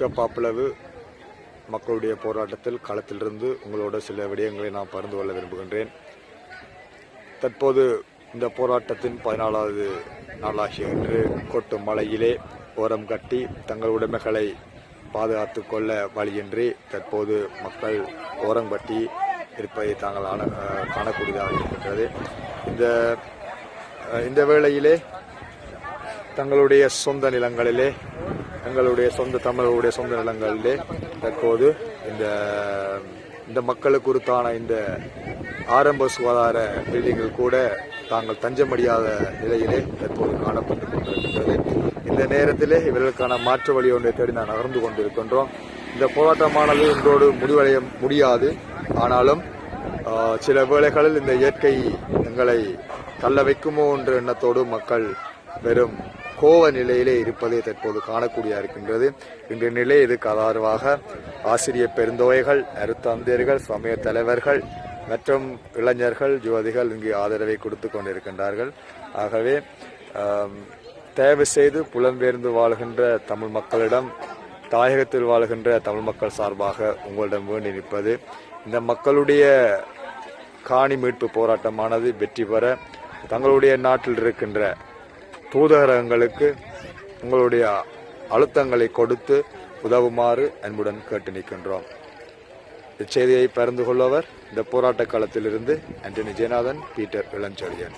ஊக்க பாப்புலவு மக்களுடைய போராட்டத்தில் களத்திலிருந்து உங்களோட சில விடயங்களை நான் பகிர்ந்து கொள்ள விரும்புகின்றேன். தற்போது இந்த போராட்டத்தின் பதினாலாவது நாளாகிய இன்று கொட்டும் மலையிலே ஓரம் கட்டி தங்கள் உடைமைகளை பாதுகாத்து கொள்ள வழியின்றி தற்போது மக்கள் ஓரம் கட்டி இருப்பதை தாங்கள் ஆன காணக்கூடியதாக இருக்கின்றது இந்த இந்த வேளையிலே தங்களுடைய சொந்த நிலங்களிலே எங்களுடைய சொந்த தமிழர்களுடைய சொந்த நிலங்களிலே தற்போது இந்த இந்த மக்களுக்கு உருத்தான இந்த ஆரம்ப சுகாதார பில்டிங்கள் கூட தாங்கள் தஞ்சமடியாத நிலையிலே தற்போது காணப்பட்டு கொண்டிருக்கின்றது. இந்த நேரத்திலே இவர்களுக்கான மாற்று வழி ஒன்றை தேடி நான் நகர்ந்து கொண்டிருக்கின்றோம். இந்த போராட்டமானது இன்றோடு முடிவடைய முடியாது. ஆனாலும் சில வேளைகளில் இந்த இயற்கை எங்களை தள்ள வைக்குமோ என்ற எண்ணத்தோடு மக்கள் வெறும் கோவ நிலையிலே இருப்பதை தற்போது காணக்கூடிய இருக்கின்றது இன்றைய நிலை இதுக்கு ஆதரவாக ஆசிரியர் பெருந்தோகைகள் அருத்தந்தையர்கள் சமய தலைவர்கள் மற்றும் இளைஞர்கள் யுவதிகள் இங்கு ஆதரவை கொடுத்து கொண்டிருக்கின்றார்கள். ஆகவே ஆம், தயவு செய்து புலம்பெயர்ந்து வாழ்கின்ற தமிழ் மக்களிடம் தாயகத்தில் வாழ்கின்ற தமிழ் மக்கள் சார்பாக உங்களிடம் வேண்டி நிற்பது. இந்த மக்களுடைய காணி மீட்பு போராட்டமானது வெற்றி பெற தங்களுடைய நாட்டில் இருக்கின்ற தூதரகங்களுக்கு உங்களுடைய அழுத்தங்களை கொடுத்து உதவுமாறு அன்புடன் கேட்டு நிற்கின்றோம். இச்செய்தியை பகிர்ந்து கொள்வர் இந்த போராட்ட களத்திலிருந்து ஆண்டனி ஜெயநாதன் பீட்டர் இளஞ்செழியன்.